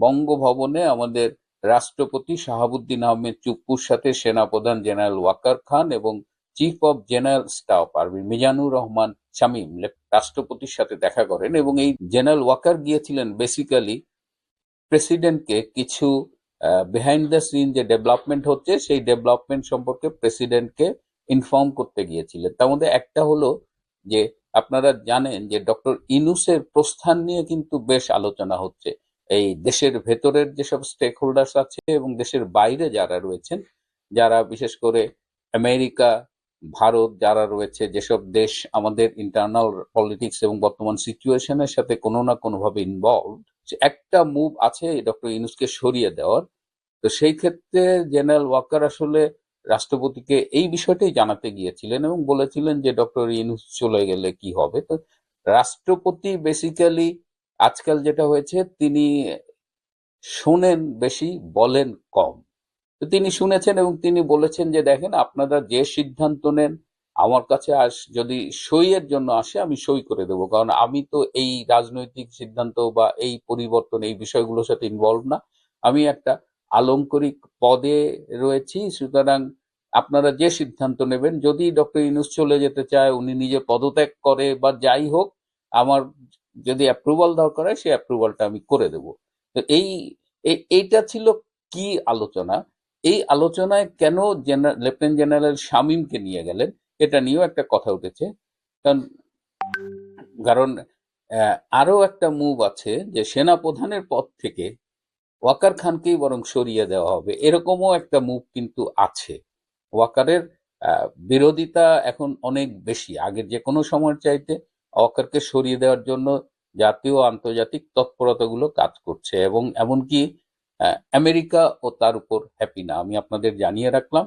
বঙ্গভবনে আমাদের রাষ্ট্রপতি শাহাবুদ্দিন আহমেদ চুপ্পুর সাথে সেনাপ্রধান জেনারেল ওয়াকার খান এবং chief of general staff army Mizanur Rahman Shamim রাষ্ট্রপতির সাথে দেখা করেন এবং এই জেনারেল ওয়াকার গিয়েছিলেন বেসিক্যালি প্রেসিডেন্টকে কিছু বিহাইন্ড দ্য সিন যে ডেভেলপমেন্ট হচ্ছে সেই ডেভেলপমেন্ট সম্পর্কে প্রেসিডেন্টকে ইনফর্ম করতে গিয়েছিলেন। তার মধ্যে একটা হলো যে আপনারা জানেন যে ডক্টর ইনুসের প্রস্থান নিয়ে কিন্তু বেশ আলোচনা হচ্ছে। এই দেশের ভেতরের যেসব স্টেক হোল্ডার্স আছে এবং দেশের বাইরে যারা রয়েছেন, যারা বিশেষ করে আমেরিকা, ভারত, যারা রয়েছে, যেসব দেশ আমাদের ইন্টারনাল পলিটিক্স এবং বর্তমান সিচুয়েশনের সাথে কোনো না কোনোভাবে ইনভলভ একটা মুভ আছে ডক্টর ইনুসকে সরিয়ে দেওয়ার, তো সেই ক্ষেত্রে জেনারেল ওয়াকার আসলে রাষ্ট্রপতিকে এই বিষয়টাই জানাতে গিয়েছিলেন এবং বলেছিলেন যে ডক্টর ইনুস চলে গেলে কি হবে? তো রাষ্ট্রপতি বেসিক্যালি আজকাল যেটা হয়েছে, তিনি শোনেন বেশি, বলেন কম। তিনি শুনেছেন এবং তিনি বলেছেন যে, দেখেন, আপনারা যে সিদ্ধান্ত নেন, আমার কাছে আস, যদি সইয়ের জন্য আসে, আমি সই করে দেবো। কারণ আমি তো এই রাজনৈতিক সিদ্ধান্ত বা এই পরিবর্তন, এই বিষয়গুলোর সাথে ইনভলভ না। আমি একটা আলঙ্করিক পদে রয়েছি। সুতরাং আপনারা যে সিদ্ধান্ত নেবেন, যদি ডক্টর ইনুস চলে যেতে চায়, উনি নিজে পদত্যাগ করে বা যাই হোক আমার যদি অ্যাপ্রুভাল দরকার হয় সেই অ্যাপ্রুভালটা আমি করে দেব। তো এই এই- এইটা ছিল কি আলোচনা? এই আলোচনায় কেন জেনারেল লেফটেন্যান্ট জেনারেল শামীমকে নিয়ে গেলেন এটা নিয়েও একটা কথা উঠেছে। কারণ কারণ আহ, আরও একটা মুভ আছে যে সেনা প্রধানের পদ থেকে ওয়াকার খানকেই বরং সরিয়ে দেওয়া হবে। এরকমও একটা মুভ কিন্তু আছে। ওয়াকারের বিরোধিতা এখন অনেক বেশি। আগের যে কোনো সময়ের চাইতে ওয়াকারকে সরিয়ে দেওয়ার জন্য জাতীয় আন্তর্জাতিক তৎপরতাগুলো কাজ করছে এবং এমনকি আমেরিকা ও তার উপর হ্যাপি না। আমি আপনাদের জানিয়ে রাখলাম।